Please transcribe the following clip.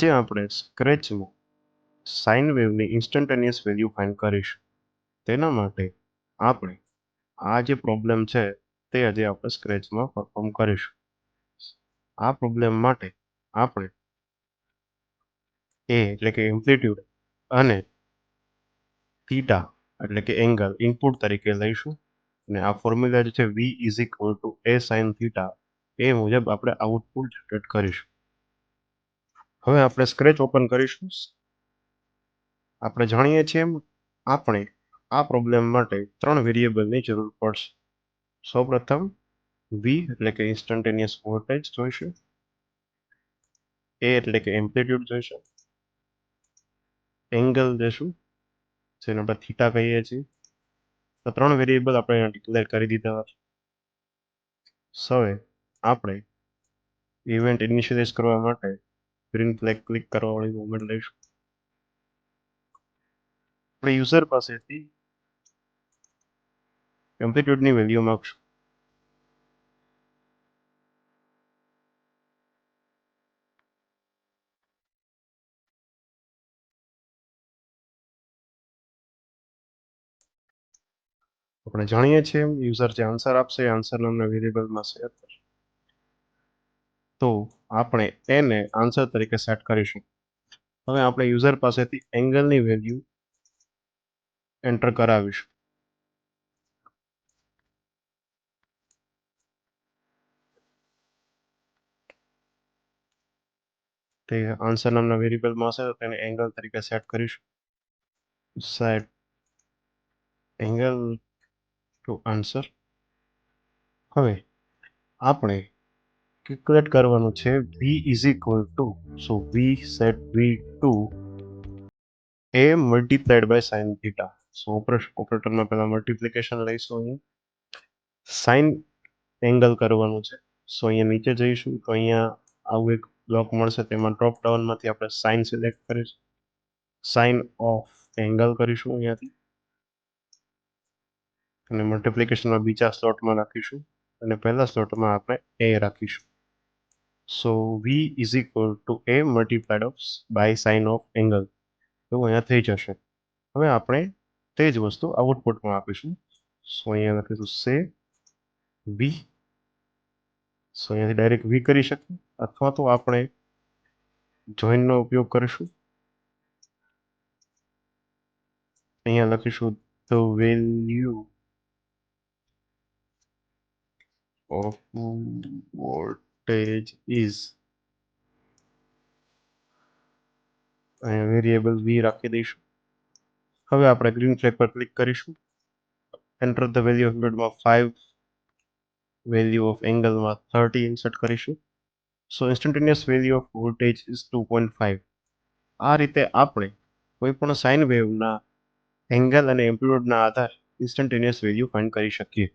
આજે આપણે સ્ક્રેચમાં સાઇન વેવની ઇન્સ્ટન્ટેનિયસ વેલ્યુ ફાઇન્ડ કરીશું. તેના માટે આપણે આ જે પ્રોબ્લેમ છે, તે આજે આપણે સ્ક્રેચમાં પરફોર્મ કરીશું. આ પ્રોબ્લેમ માટે આપણે એ એટલે કે એમ્પ્લિટ્યૂડ અને થીટા એટલે કે એંગલ ઇનપુટ તરીકે લઈશું. અને આ ફોર્મ્યુલા જે છે V is equal to A sine theta એ મુજબ આપણે આઉટપુટ જનરેટ કરીશું. હવે આપણે સ્ક્રેચ ઓપન કરીશું. આપણે જાણીએ છીએ આપણે આ પ્રોબ્લેમ માટે ત્રણ વેરિયેબલની જરૂર પડશે. સૌપ્રથમ વી એટલે કે ઇન્સ્ટન્ટેનિયસ વોલ્ટેજ જોઈશું. એ એટલે કે એમ્પ્લિટ્યુડ જોઈશું. એંગલ જોઈશું, જેને આપણે થીટા કહીએ છીએ. તો ત્રણ વેરિયેબલ આપણે ડિક્લેર કરી દીધા સવે આપણે ઇવેન્ટ ઇનિશિયલાઇઝ કરવા માટે ગ્રીન ફ્લેગ ક્લિક કરવાવાળી મોમેન્ટ લઈશું. આપણે યુઝર પાસેથી એમ્પ્લિટ્યૂડની વેલ્યુ માગશું. આપણે જાણીએ છીએ યુઝર જે આન્સર આપશે એ આન્સર નામના વેરિયેબલમાં શેર તો આપણે એને આન્સર તરીકે સેટ કરીશું. હવે આપણે યુઝર પાસેથી એંગલની વેલ્યુ એન્ટર કરાવીશું. તે આન્સર નામના વેરિયેબલમાં હશે તો તેને એંગલ તરીકે સેટ કરીશું. સેટ એંગલ ટુ આન્સર હવે આપણે કેલ્ક્યુલેટ કરવાનું છે V is equal to so V set V to A multiplied by sine theta so ઓપરેટરમાં પહેલાં મલ્ટિપ્લિકેશન લઈશું અહીં. સાઇન એંગલ કરવાનું છે. સો અહીંયા નીચે જઈશું. તો અહીંયા આવું એક બ્લોક મળશે. તેમાં ડ્રોપ ડાઉનમાંથી આપણે સાઇન સિલેક્ટ કરીશું. સાઇન ઓફ એંગલ કરીશું અહીંયાથી. અને મલ્ટિપ્લિકેશનમાં બીજા સ્લોટમાં રાખીશું. અને પહેલા સ્લોટમાં આપણે એ રાખીશું. So V is equal to A multiplied of by sine of angle એવું અહીંયા થઈ જશે. હવે આપણે તે જ વસ્તુ આઉટપુટમાં આપીશું. સો અહીંયા લખીશું સે વી સો અહીંયાથી ડાયરેક્ટ વી કરી શકીએ. અથવા તો આપણે જોઈનનો ઉપયોગ કરીશું. અહીંયા લખીશું the value of voltage is અહીંયા વેરિયેબલ વી રાખી દઈશું. હવે આપણે ગ્રીન ફ્લેગ પર ક્લિક કરીશું. એન્ટર ધ વેલ્યુ ઓફ હંડ્રેડમાં ફાઇવ વેલ્યુ ઓફ એંગલમાં થર્ટી ઇન્સર્ટ કરીશું. So instantaneous value of voltage is two point five આ રીતે આપણે કોઈ પણ સાઇન વેવના એંગલ અને એમ્પ્લિટ્યૂડના આધારે ઇન્સ્ટન્ટેનિયસ વેલ્યુ ફાઇન્ડ કરી શકીએ.